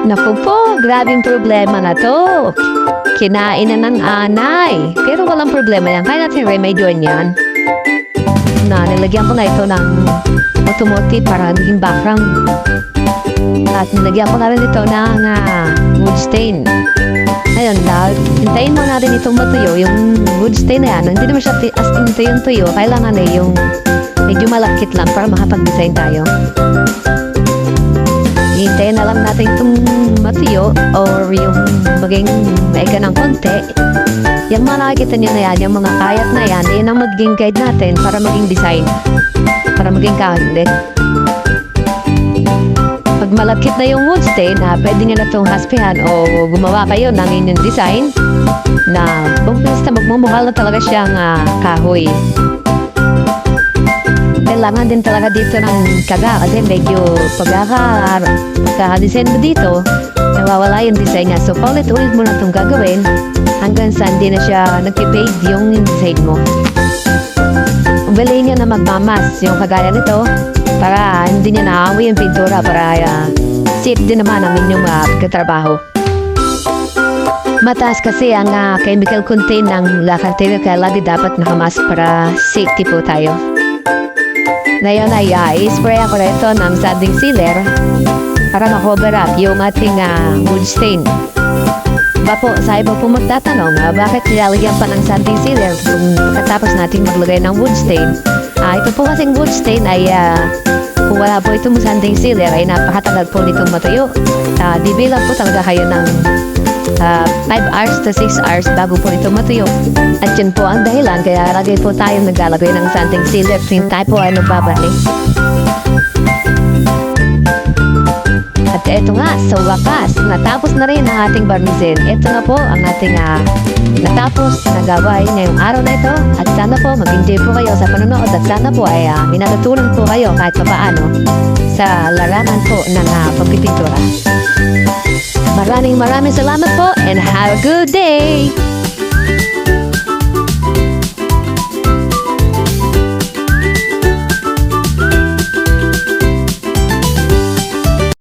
Naku po, grabing problema na to. Kinain na ng anay. Pero walang problema yan. Kaya natin remedyoan yan. Na nilagyan ko na ito ng automotive para maging background. At nilagyan ko na rin ito ng ah, wood stain. Ayun, na, hintayin mo natin itong matuyo, yung wood stain na yan. Hindi naman siya as in tuyong tuyo. Kailangan na yung medyo malakit lang para makapag-design tayo. Na natin itong matuyo or yung maging maiga ng konti. Yung mga nakikita niyo na yan, yung mga kayat na yan, yan ang magiging guide natin para maging design. Para maging kahit pag malakit na yung wood stain, na pwede nga na itong haspihan o gumawa kayo ng inyong design na basta magmumukha na talaga siyang ah, kahoy. Kailangan din talaga dito ng kaga kasi medyo pagkaka pagkaka-design mo dito, nawawala yung design niya. So, paulit-ulit mo na itong gagawin hanggang sa hindi na siya nagpipade yung design mo. Umbalayin niya na magmamas yung kagaya nito para hindi niya naamoy yung pintura para uh, safe din naman ang inyong uh, pagkatrabaho. Mataas kasi ang ah, chemical content ng lakartero kaya lagi dapat nakamas para safety po tayo. Ngayon ay uh, i-spray ako na ito ng sanding sealer para ma-cover up yung ating ah, wood stain. Ba po, sa iba po magtatanong, ah, bakit nilalagyan pa ng sanding sealer kung pagkatapos natin maglagay ng wood stain? Ah, ito po kasing wood stain ay ah, kung wala po itong sanding sealer ay napakatagal po nitong matuyo. Di bilang po talaga kayo ng 5 hours to 6 hours bago po ito matuyo. At yun po ang dahilan kaya lagi po tayo naglalagay ng sanding sealer tuwing tayo po ay nagbabalik. At eto nga, sa wakas, natapos na rin ang ating barnizen. Ito na po ang ating ah, natapos na gawain ngayong araw na ito. At sana po mag-enjoy po kayo sa panonood at sana po ay uh, minatutunan po kayo kahit pa paano sa larangan po ng uh, pagpipintura. Maraming maraming salamat po and have a good day!